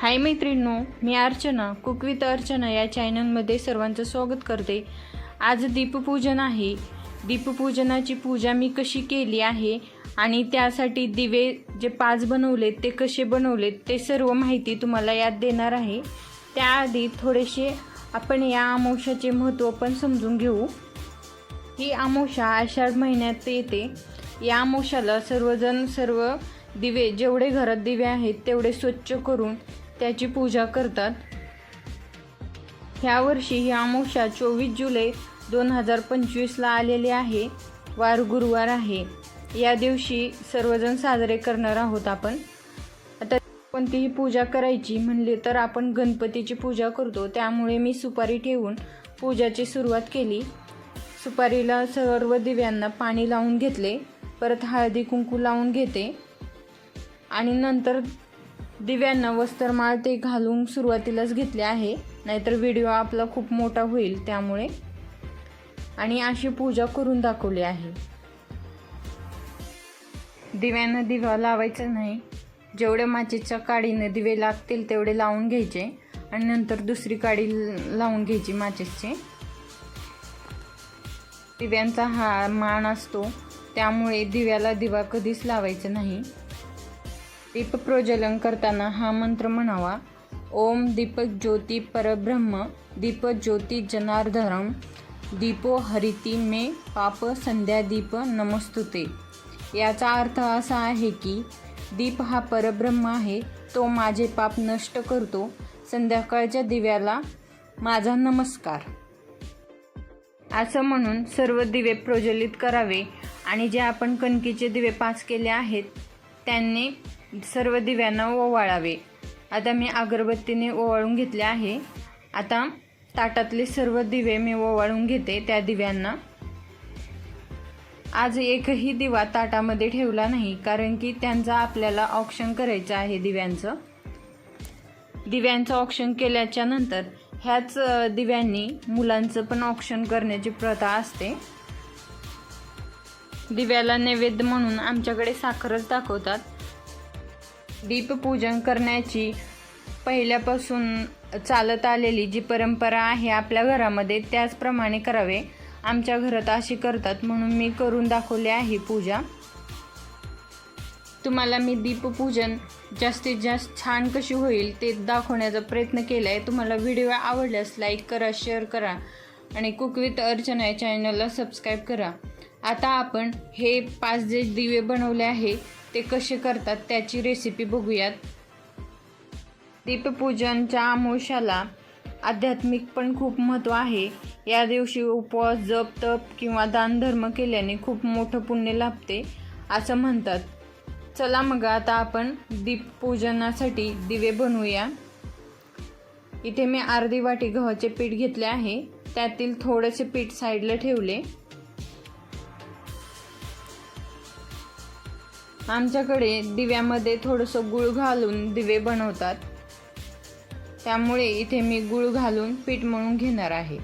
हाय मैत्रिणींनो मी Archana cook with Archana या चॅनलमध्ये सर्वांचं स्वागत करते. आज दीपपूजन आहे. दीपपूजनाची पूजा मी कशी केली आहे आणि त्यासाठी दिवे जे पाच बनवलेत ते कसे बनवलेत ते सर्व माहिती तुम्हाला यात देणार आहे. त्याआधी थोडेसे आपण या अमावस्याचे महत्त्व पण समजून घेऊ. ही अमावस्या आषाढ महिन्यात येते. या अमावस्याला सर्वजण सर्व दिवे जेवढे घरात दिवे आहेत तेवढे स्वच्छ करून त्याची पूजा करतात. ह्या वर्षी ही अमावस्या चोवीस जुलै दोन हजार पंचवीसला आलेली आहे. वार गुरुवार आहे. या दिवशी सर्वजण साजरे करणार आहोत आपण. आता कोणतीही पूजा करायची म्हणली तर आपण गणपतीची पूजा करतो. त्यामुळे मी सुपारी ठेवून पूजाची सुरुवात केली. सुपारीला सर्व दिव्यांना पाणी लावून घेतले. परत हळदी कुंकू लावून घेते. आणि नंतर दिव्यांना वस्त्रमाळ ते घालून सुरुवातीलाच घेतले आहे. नाहीतर व्हिडिओ आपला खूप मोठा होईल त्यामुळे. आणि अशी पूजा करून दाखवली आहे. दिव्यांना दिवा लावायचा नाही. जेवढे माचेच्या काडीने दिवे लागतील तेवढे लावून घ्यायचे. आणि नंतर दुसरी काडी लावून घ्यायची माचेसची. दिव्यांचा हा मान असतो. त्यामुळे दिव्याला दिवा कधीच लावायचा नाही. दीप प्रज्वलन करताना हा मंत्र म्हणावा ओम दीपक ज्योती परब्रह्म दीप ज्योती जनार्दनम दीपो हरिती मे पाप संध्या दीप नमस्तुते. याचा अर्थ असा आहे की दीप हा परब्रह्म आहे तो माझे पाप नष्ट करतो. संध्याकाळच्या दिव्याला माझा नमस्कार. असं म्हणून सर्व दिवे प्रज्वलित करावे आणि जे आपण कणकीचे दिवे पाच केले आहेत त्यांनी सर्व दिव्यांना ओवाळावे. आता मी अगरबत्तीने ओवाळून घेतले आहे. आता ताटातले सर्व दिवे मी ओवाळून घेते त्या दिव्यांना. आज एकही दिवा ताटामध्ये ठेवला नाही कारण की त्यांचा आपल्याला ऑप्शन करायचं आहे दिव्यांचं. दिव्यांचं ऑप्शन केल्याच्यानंतर ह्याच दिव्यांनी मुलांचं पण ऑप्शन करण्याची प्रथा असते. दिव्याला नैवेद्य म्हणून आमच्याकडे साखरच दाखवतात. दीपपूजन करण्याची पहिल्यापासून चालत आलेली जी परंपरा आहे आपल्या घरामध्ये त्याचप्रमाणे करावे. आमच्या घरात अशी करतात म्हणून मी करून दाखवली आहे पूजा. तुम्हाला मी दीपपूजन जास्तीत जास्त छान कशी होईल ते दाखवण्याचा प्रयत्न केला आहे तुम्हाला व्हिडिओ आवडल्यास लाईक करा शेअर करा आणि कुकवित अर्चना या चॅनलला सबस्क्राईब करा. आता आपण हे पाच जे दिवे बनवले आहे ते कसे करतात त्याची रेसिपी बघूयात. दीपपूजनच्या आमोशाला आध्यात्मिक पण खूप महत्त्व आहे. या दिवशी उपवास जप तप किंवा दानधर्म केल्याने खूप मोठं पुण्य लाभते असं म्हणतात. चला मग आता आपण दीपपूजनासाठी दिवे बनवूया. इथे मी अर्धी वाटी गव्हाचे पीठ घेतले आहे. त्यातील थोडेसे पीठ साईडला ठेवले. आमच्याकडे दिव्यामध्ये थोडंसं गुळ घालून दिवे बनवतात. त्यामुळे इथे मी गुळ घालून पीठ मळून घेणार आहे.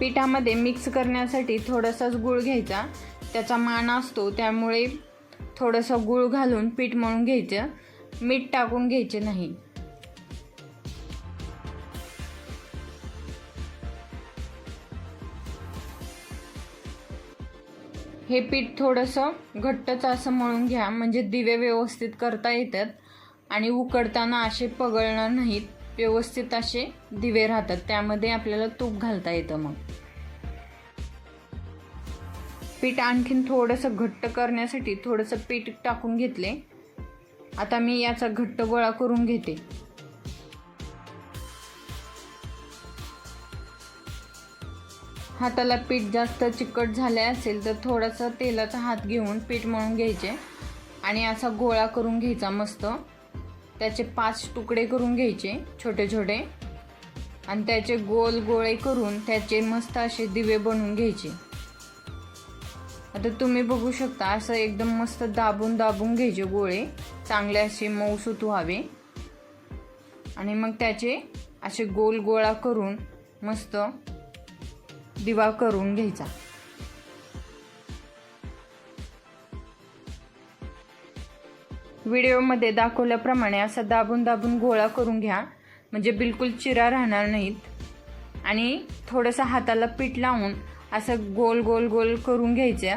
पिठामध्ये मिक्स करण्यासाठी थोडासाच गुळ घ्यायचा. त्याचा मान असतो त्यामुळे थोडंसं गुळ घालून पीठ मळून घ्यायचं. मीठ टाकून घ्यायचे नाही. हे पीठ थोडंसं घट्टच असं मळून घ्या म्हणजे दिवे व्यवस्थित करता येतात आणि उकडताना असे पगळणार नाहीत व्यवस्थित असे दिवे राहतात. त्यामध्ये आपल्याला तूप घालता येतं मग. पीठ आणखीन थोडंसं घट्ट करण्यासाठी थोडंसं पीठ टाकून घेतले. आता मी याचा घट्ट गोळा करून घेते. हाताला पीठ जास्त चिकट झाले असेल तर थोडंसं तेलाचा हात घेऊन पीठ मळून घ्यायचे. आणि असा गोळा करून घ्यायचा मस्त. त्याचे पाच तुकडे करून घ्यायचे छोटे छोटे. आणि त्याचे गोल गोळे करून त्याचे मस्त असे दिवे बनवून घ्यायचे. आता तुम्ही बघू शकता असं एकदम मस्त दाबून दाबून घ्यायचे गोळे. चांगले असे मऊसूत व्हावे आणि मग त्याचे असे गोल गोळा करून मस्त दिवा करून घ्यायचा. व्हिडिओमध्ये दाखवल्याप्रमाणे असा दाबून दाबून गोळा करून घ्या. म्हणजे बिलकुल चिरा राहणार नाहीत. आणि थोडंसं हाताला पीठ लावून असं गोल गोल गोल करून घ्यायचं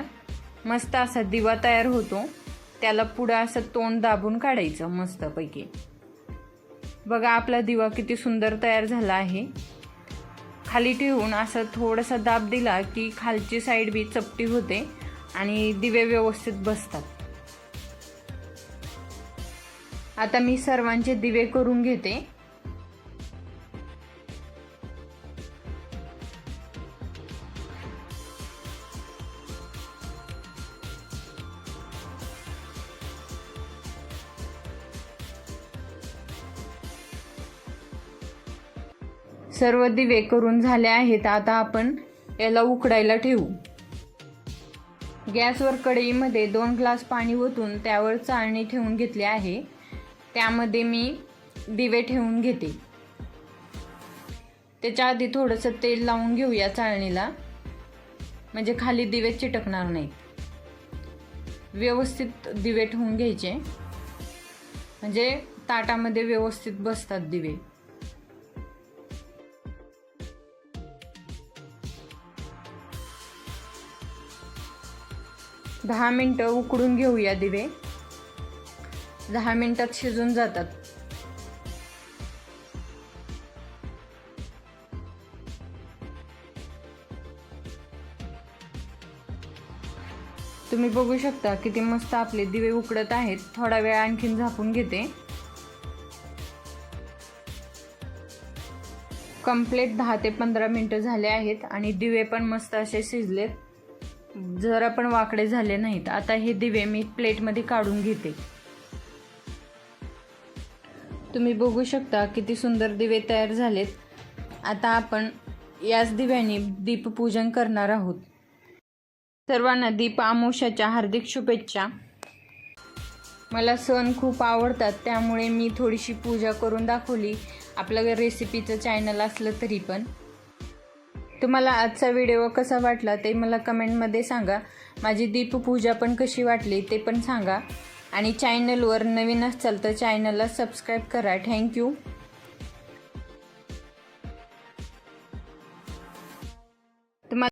मस्त असा दिवा तयार होतो. त्याला पुढं असं तोंड दाबून काढायचं मस्तपैकी. बघा आपला दिवा किती सुंदर तयार झाला आहे. खाली ठेवून असं थोडासा दाब दिला की खालची साईड बी चपटी होते आणि दिवे व्यवस्थित बसतात. आता मी सर्वांचे दिवे करून घेते. सर्व दिवे करून झाले आहेत. आता आपण याला उकडायला ठेवू. गॅसवर कढईमध्ये दोन ग्लास पाणी ओतून त्यावर चाळणी ठेवून घेतली आहे. त्यामध्ये मी दिवे ठेवून घेते. त्याच्या आधी थोडंसं तेल लावून घेऊया चाळणीला. म्हणजे खाली दिवे चिटकणार नाही व्यवस्थित दिवे ठेवून घ्यायचे. म्हणजे ताटामध्ये व्यवस्थित बसतात दिवे. दहा मिनटं उकडून घेऊया दिवे. दहा मिनिटात शिजून जातात. तुम्ही बघू शकता किती मस्त आपले दिवे उकडत आहेत. थोडा वेळ आणखीन झापून घेते. कंप्लीट दहा ते पंधरा मिनटं झाले आहेत आणि दिवे पण मस्त असे शिजलेत. जरा पण वाकडे झाले नाहीत आता हे दिवे मी प्लेटमध्ये काढून घेते. तुम्ही बघू शकता किती सुंदर दिवे तयार झालेत. आता आपण याच दिव्याने दीपपूजन करणार आहोत. सर्वांना दीप आमोशाच्या हार्दिक शुभेच्छा. मला सण खूप आवडतात त्यामुळे मी थोडीशी पूजा करून दाखवली. आपलं रेसिपीचं चॅनल असलं तरी पण. तुम्हाला आजचा व्हिडिओ कसा वाटला ते मला कमेंटमध्ये सांगा. माझी दीपपूजा पण कशी वाटली ते पण सांगा. आणि चॅनलवर नवीन असाल तर चॅनलला सबस्क्राईब करा. थँक्यू